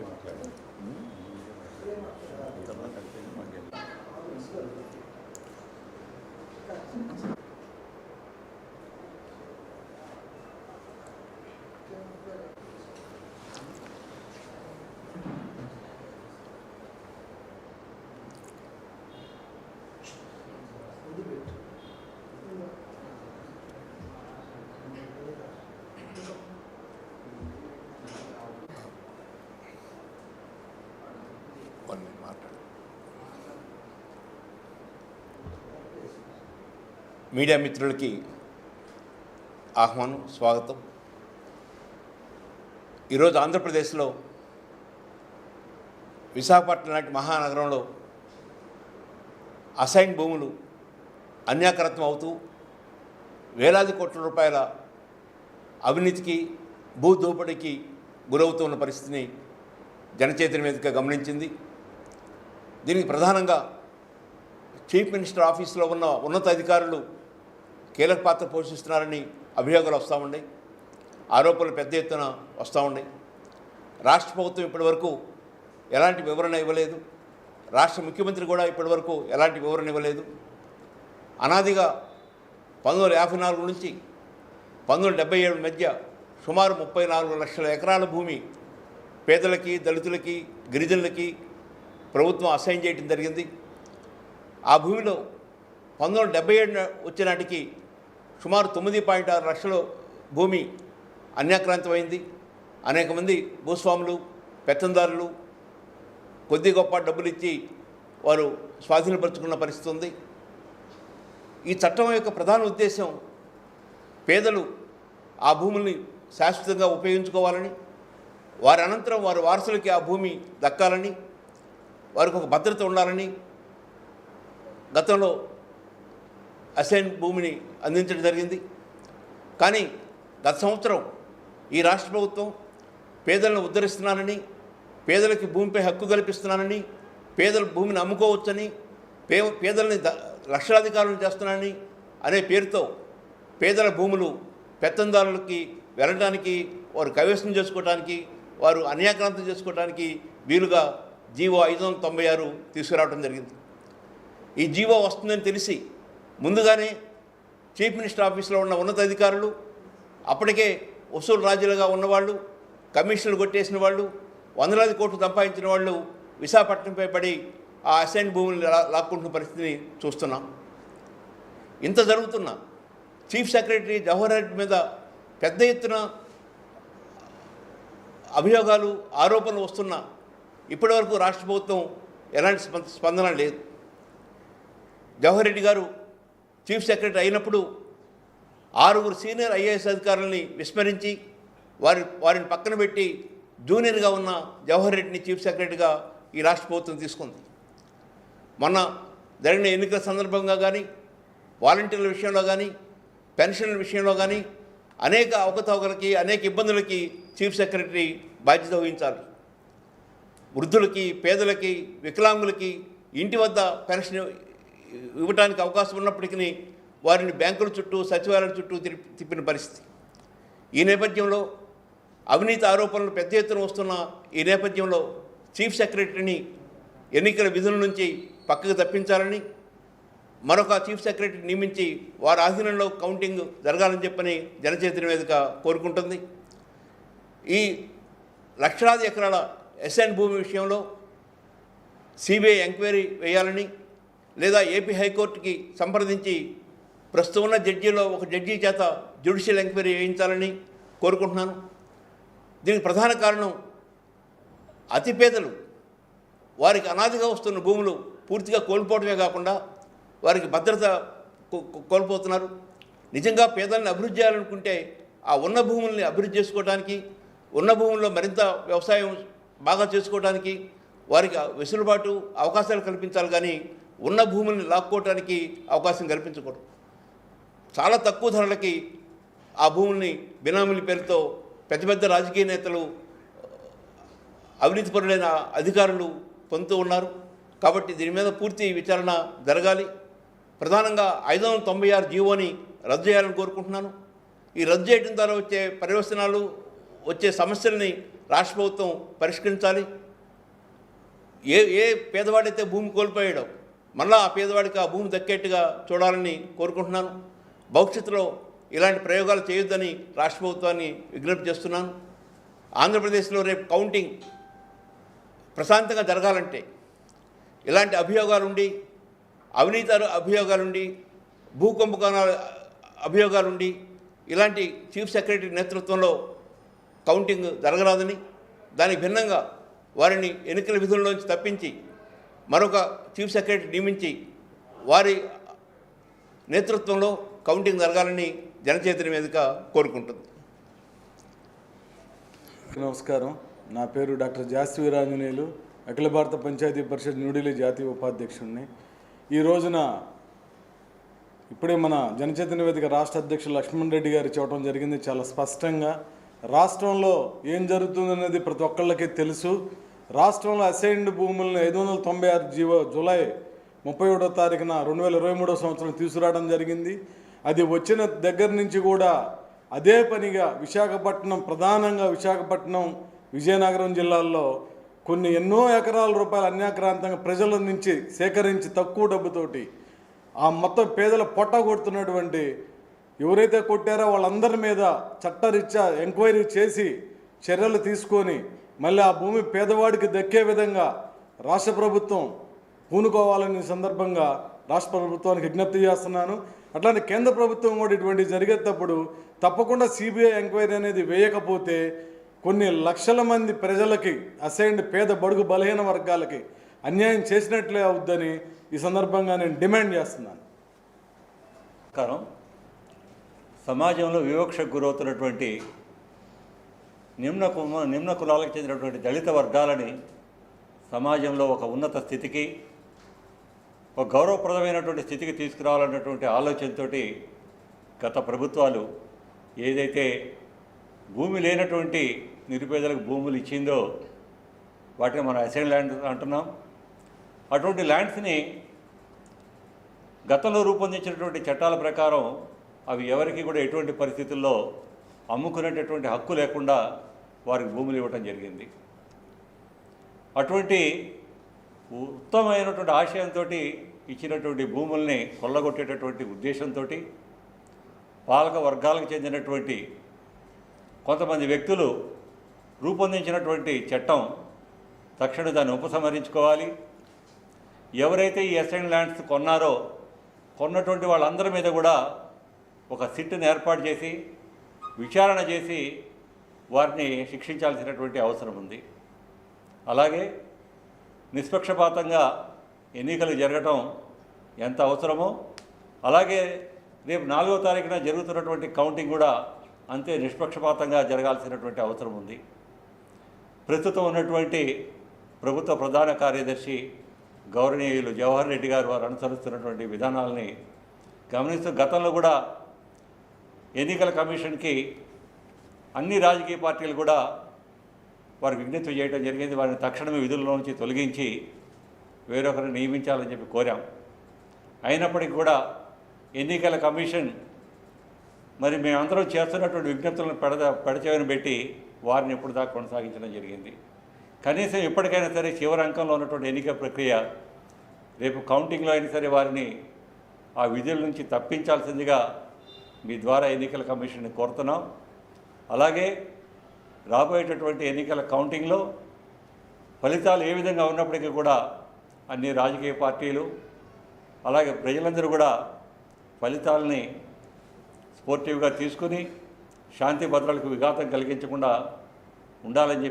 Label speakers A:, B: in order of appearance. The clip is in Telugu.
A: వన్ మీడియా మిత్రులకి ఆహ్వానం స్వాగతం. ఈరోజు ఆంధ్రప్రదేశ్లో విశాఖపట్నం లాంటి మహానగరంలో అసైన్ భూములు అన్యాకరత్వం అవుతూ వేలాది కోట్ల రూపాయల అవినీతికి భూ దోపిడీకి గురవుతున్న పరిస్థితిని జనచేతన వేదిక గమనించింది. దీనికి ప్రధానంగా చీఫ్ మినిస్టర్ ఆఫీస్లో ఉన్న ఉన్నతాధికారులు కీలక పాత్ర పోషిస్తున్నారని అభియోగాలు వస్తూ ఉన్నాయి. ఆరోపణలు పెద్ద ఎత్తున వస్తూ ఉన్నాయి. రాష్ట్ర ప్రభుత్వం ఇప్పటివరకు ఎలాంటి వివరణ ఇవ్వలేదు. రాష్ట్ర ముఖ్యమంత్రి కూడా ఇప్పటివరకు ఎలాంటి వివరణ ఇవ్వలేదు. అనాదిగా పంతొమ్మిది యాభై నాలుగు నుంచి పంతొమ్మిది డెబ్బై ఏడు మధ్య సుమారు ముప్పై నాలుగు లక్షల ఎకరాల భూమి పేదలకి దళితులకి గిరిజనులకి ప్రభుత్వం అసైన్ చేయడం జరిగింది. ఆ భూమిలో పంతొమ్మిది డెబ్బై ఏడు వచ్చేనాటికి సుమారు తొమ్మిది పాయింట్ ఆరు లక్షల భూమి అన్యాక్రాంతమైంది. అనేక మంది భూస్వాములు పెత్తందారులు కొద్ది గొప్ప డబ్బులు ఇచ్చి వారు స్వాధీనపరుచుకున్న పరిస్థితి ఉంది. ఈ చట్టం యొక్క ప్రధాన ఉద్దేశం పేదలు ఆ భూముల్ని శాశ్వతంగా ఉపయోగించుకోవాలని వారి అనంతరం వారి వారసులకి ఆ భూమి దక్కాలని వారికి ఒక భద్రత ఉండాలని గతంలో అసైన్ భూమిని అందించడం జరిగింది. కానీ గత సంవత్సరం ఈ రాష్ట్ర ప్రభుత్వం పేదలను ఉద్ధరిస్తున్నానని పేదలకి భూమిపై హక్కు కల్పిస్తున్నానని పేదలు భూమిని అమ్ముకోవచ్చని పే పేదల్ని ద లక్షలాధికారులను చేస్తున్నానని అనే పేరుతో పేదల భూములు పెత్తందారులకి వెళ్ళడానికి వారు కవేశం చేసుకోవడానికి వారు అన్యాక్రాంతం చేసుకోవడానికి వీలుగా జీవో ఐదు వందల తొంభై ఆరు తీసుకురావడం జరిగింది. ఈ జీవో వస్తుందని తెలిసి ముందుగానే చీఫ్ మినిస్టర్ ఆఫీస్లో ఉన్న ఉన్నతాధికారులు అప్పటికే వసూలు రాజులుగా ఉన్నవాళ్ళు కమిషన్లు కొట్టేసిన వాళ్ళు వందలాది కోట్లు సంపాదించిన వాళ్ళు విశాఖపట్నంపై పడి ఆ అసైన్ భూములు లా- లాక్కుంటున్న పరిస్థితిని చూస్తున్నాం. ఇంత జరుగుతున్నా చీఫ్ సెక్రటరీ జవహర్ రెడ్డి మీద పెద్ద ఎత్తున అభియోగాలు ఆరోపణలు వస్తున్నా ఇప్పటివరకు రాష్ట్ర ప్రభుత్వం ఎలాంటి స్పందన లేదు. జవహర్ రెడ్డి గారు చీఫ్ సెక్రటరీ అయినప్పుడు ఆరుగురు సీనియర్ ఐఏఎస్ అధికారులని విస్మరించి వారి వారిని పక్కన పెట్టి జూనియర్గా ఉన్న జవహర్ రెడ్డిని చీఫ్ సెక్రటరీగా ఈ రాష్ట్ర ప్రభుత్వం తీసుకుంది. మొన్న జరిగిన ఎన్నికల సందర్భంగా కానీ వాలంటీర్ల విషయంలో కానీ పెన్షన్ల విషయంలో కానీ అనేక అవకతవకలకి అనేక ఇబ్బందులకి చీఫ్ సెక్రటరీ బాధ్యత వహించాలి. వృద్ధులకి పేదలకి వికలాంగులకి ఇంటి వద్ద పెన్షన్ ఇవ్వడానికి అవకాశం ఉన్నప్పటికీ వారిని బ్యాంకుల చుట్టూ సచివాలయాల చుట్టూ తిప్పి తిప్పిన పరిస్థితి. ఈ నేపథ్యంలో అవినీతి ఆరోపణలు పెద్ద ఎత్తున వస్తున్న ఈ నేపథ్యంలో చీఫ్ సెక్రటరీని ఎన్నికల విధుల నుంచి పక్కకు తప్పించాలని మరొక చీఫ్ సెక్రటరీ నియమించి వారి ఆధీనంలో కౌంటింగ్ జరగాలని చెప్పని జనచైతన్య వేదిక కోరుకుంటుంది. ఈ లక్షలాది ఎకరాల ఎస్ఎన్ భూమి విషయంలో సిబిఐ ఎంక్వైరీ వేయాలని లేదా ఏపీ హైకోర్టుకి సంప్రదించి ప్రస్తుతం ఉన్న జడ్జిలో ఒక జడ్జి చేత జ్యుడిషియల్ ఎంక్వైరీ వేయించాలని కోరుకుంటున్నాను. దీనికి ప్రధాన కారణం అతిపేదలు. వారికి అనాదిగా వస్తున్న భూములు పూర్తిగా కోల్పోవడమే కాకుండా వారికి భద్రత కో- కోల్పోతున్నారు. నిజంగా పేదల్ని అభివృద్ధి చేయాలనుకుంటే ఆ ఉన్న భూముల్ని అభివృద్ధి చేసుకోవడానికి ఉన్న భూముల్లో మరింత వ్యవసాయం బాగా చేసుకోవడానికి వారికి వెసులుబాటు అవకాశాలు కల్పించాలి. కానీ ఉన్న భూముల్ని లాక్కోవటానికి అవకాశం కల్పించకూడదు. చాలా తక్కువ ధరలకి ఆ భూముల్ని బినామీల పేరుతో పెద్ద పెద్ద రాజకీయ నేతలు అవినీతిపరులైన అధికారులు పొందుతూ ఉన్నారు. కాబట్టి దీని మీద పూర్తి విచారణ జరగాలి. ప్రధానంగా ఐదు వందల తొంభై ఆరు జీవోని రద్దు చేయాలని కోరుకుంటున్నాను. ఈ రద్దు చేయడం ద్వారా వచ్చే పరివర్తనాలు వచ్చే సమస్యల్ని రాష్ట్ర ప్రభుత్వం పరిష్కరించాలి. ఏ ఏ పేదవాడైతే భూమి కోల్పోయాడో మళ్ళా ఆ పేదవాడికి ఆ భూమి దక్కేట్టుగా చూడాలని కోరుకుంటున్నాను. భవిష్యత్తులో ఇలాంటి ప్రయోగాలు చేయొద్దని రాష్ట్ర ప్రభుత్వాన్ని విజ్ఞప్తి చేస్తున్నాను. ఆంధ్రప్రదేశ్లో రేపు కౌంటింగ్ ప్రశాంతంగా జరగాలంటే ఇలాంటి అభియోగాలుండి అవినీతి అభియోగాలుండి భూ అభియోగాలుండి ఇలాంటి చీఫ్ సెక్రటరీ నేతృత్వంలో కౌంటింగ్ జరగరాదని దానికి భిన్నంగా వారిని ఎన్నికల విధుల్లోంచి తప్పించి మరొక చీఫ్ సెక్రటరీ నియమించి వారి నేతృత్వంలో కౌంటింగ్ జరగాలని జనచేతన వేదిక కోరుకుంటుంది.
B: నమస్కారం. నా పేరు డాక్టర్ జాస్తి వీరాంజనేయులు అఖిల భారత పంచాయతీ పరిషత్ న్యూఢిల్లీ జాతీయ ఉపాధ్యక్షుడిని ఈ రోజున ఇప్పుడే మన జనచేతన వేదిక రాష్ట్ర అధ్యక్షులు లక్ష్మణ్ రెడ్డి గారు చెప్పడం జరిగింది. చాలా స్పష్టంగా రాష్ట్రంలో ఏం జరుగుతుందనేది ప్రతి ఒక్కళ్ళకి తెలుసు. రాష్ట్రంలో అసైన్డ్ భూములను ఐదు వందల తొంభై ఆరు జీవో జూలై ముప్పై ఒకటో తారీఖున రెండు వేల ఇరవై మూడో సంవత్సరం తీసుకురావడం జరిగింది. అది వచ్చిన దగ్గర నుంచి కూడా అదే పనిగా విశాఖపట్నం ప్రధానంగా విశాఖపట్నం విజయనగరం జిల్లాల్లో కొన్ని ఎన్నో ఎకరాల రూపాయలు అన్యాక్రాంతంగా ప్రజల నుంచి సేకరించి తక్కువ డబ్బుతోటి ఆ మొత్తం పేదల పొట్ట కొడుతున్నటువంటి ఎవరైతే కొట్టారో వాళ్ళందరి మీద చట్టరీత్యా ఎంక్వైరీ చేసి చర్యలు తీసుకొని మళ్ళీ ఆ భూమి పేదవాడికి దక్కే విధంగా రాష్ట్ర ప్రభుత్వం పూనుకోవాలని సందర్భంగా రాష్ట్ర ప్రభుత్వానికి విజ్ఞప్తి చేస్తున్నాను. అట్లానే కేంద్ర ప్రభుత్వం కూడా ఇటువంటి జరిగేటప్పుడు తప్పకుండా సిబిఐ ఎంక్వైరీ అనేది వేయకపోతే కొన్ని లక్షల మంది ప్రజలకి అసైన్డ్ పేద బడుగు బలహీన వర్గాలకి అన్యాయం చేసినట్లే అవుద్దని ఈ సందర్భంగా నేను డిమాండ్ చేస్తున్నాను.
C: నమస్కారం. సమాజంలో వివక్షకు గురవుతున్నటువంటి నిమ్న కుమ నిమ్న కులాలకు చెందినటువంటి దళిత వర్గాలని సమాజంలో ఒక ఉన్నత స్థితికి ఒక గౌరవప్రదమైనటువంటి స్థితికి తీసుకురావాలన్నటువంటి ఆలోచనతోటి గత ప్రభుత్వాలు ఏదైతే భూమి లేనటువంటి నిరుపేదలకు భూములు ఇచ్చిందో వాటిని మనం అసైన్ ల్యాండ్ అంటున్నాం. అటువంటి ల్యాండ్స్ని గతంలో రూపొందించినటువంటి చట్టాల ప్రకారం అవి ఎవరికి కూడా ఎటువంటి పరిస్థితుల్లో అమ్ముకునేటటువంటి హక్కు లేకుండా వారికి భూములు ఇవ్వటం జరిగింది. అటువంటి ఉత్తమమైనటువంటి ఆశయంతో ఇచ్చినటువంటి భూముల్ని కొల్లగొట్టేటటువంటి ఉద్దేశంతో పాలక వర్గాలకు చెందినటువంటి కొంతమంది వ్యక్తులు రూపొందించినటువంటి చట్టం తక్షణ దాన్ని ఉపసంహరించుకోవాలి. ఎవరైతే ఈ ఎస్ఎన్ ల్యాండ్స్ కొన్నారో కొన్నటువంటి వాళ్ళందరి మీద కూడా ఒక సిట్ని ఏర్పాటు చేసి విచారణ చేసి వారిని శిక్షించాల్సినటువంటి అవసరం ఉంది. అలాగే నిష్పక్షపాతంగా ఎన్నికలు జరగటం ఎంత అవసరమో అలాగే రేపు నాలుగో తారీఖున జరుగుతున్నటువంటి కౌంటింగ్ కూడా అంతే నిష్పక్షపాతంగా జరగాల్సినటువంటి అవసరం ఉంది. ప్రస్తుతం ఉన్నటువంటి ప్రభుత్వ ప్రధాన కార్యదర్శి గౌరవనీయులు జవహర్ రెడ్డి గారు వారు అనుసరిస్తున్నటువంటి విధానాలని గమనిస్తూ గతంలో కూడా ఎన్నికల కమిషన్కి అన్ని రాజకీయ పార్టీలు కూడా వారు విజ్ఞప్తి చేయడం జరిగింది. వారిని తక్షణమే విధుల్లో నుంచి తొలగించి వేరొకరిని నియమించాలని చెప్పి కోరాం. అయినప్పటికీ కూడా ఎన్నికల కమిషన్ మరి మేమందరం చేస్తున్నటువంటి విజ్ఞప్తులను పెడద పెడచేవని పెట్టి వారిని ఎప్పుడు దాకా కొనసాగించడం జరిగింది. కనీసం ఎప్పటికైనా సరే చివరి అంకంలో ఉన్నటువంటి ఎన్నికల ప్రక్రియ రేపు కౌంటింగ్లో అయినా సరే వారిని ఆ విధుల నుంచి తప్పించాల్సిందిగా మీ ద్వారా ఎన్నికల కమిషన్ని కోరుతున్నాం. అలాగే రాబోయేటటువంటి ఎన్నికల కౌంటింగ్లో ఫలితాలు ఏ విధంగా ఉన్నప్పటికీ కూడా అన్ని రాజకీయ పార్టీలు అలాగే ప్రజలందరూ కూడా ఫలితాలని స్పోర్టివ్గా తీసుకుని శాంతి భద్రతలకు విఘాతం కలిగించకుండా ఉండాలని చెప్పి